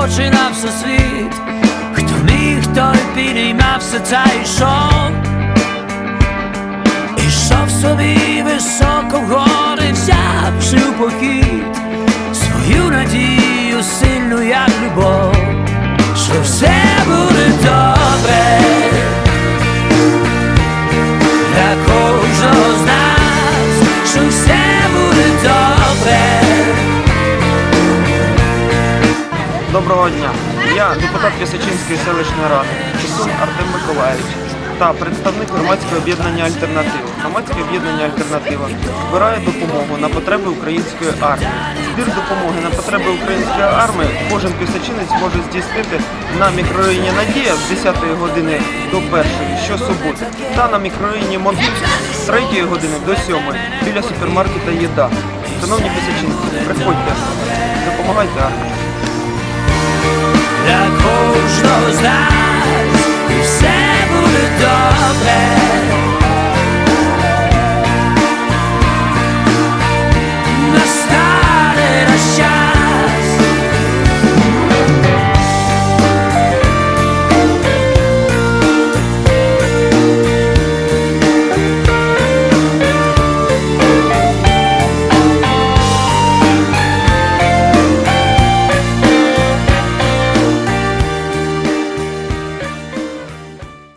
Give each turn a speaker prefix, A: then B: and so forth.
A: очі на всесвіт, хто міг, той підіймався та йшов, ішов собі високо в гори, взявши у похід свою надію, сильну, як любов, що все буде то.
B: Доброго дня. Я депутат Пісочинської селищної ради, Чесун Артем Миколаївич та представник громадського об'єднання Альтернатива. Громадське об'єднання Альтернатива збирає допомогу на потреби української армії. Збір допомоги на потреби української армії кожен пісочинець може здійснити на мікрорайоні Надія з 10 години до 1 щосуботи та на мікрорайоні Монтик з 3 години до 7 біля супермаркета Єда. Шановні пісочинці, приходьте, допомагайте армії.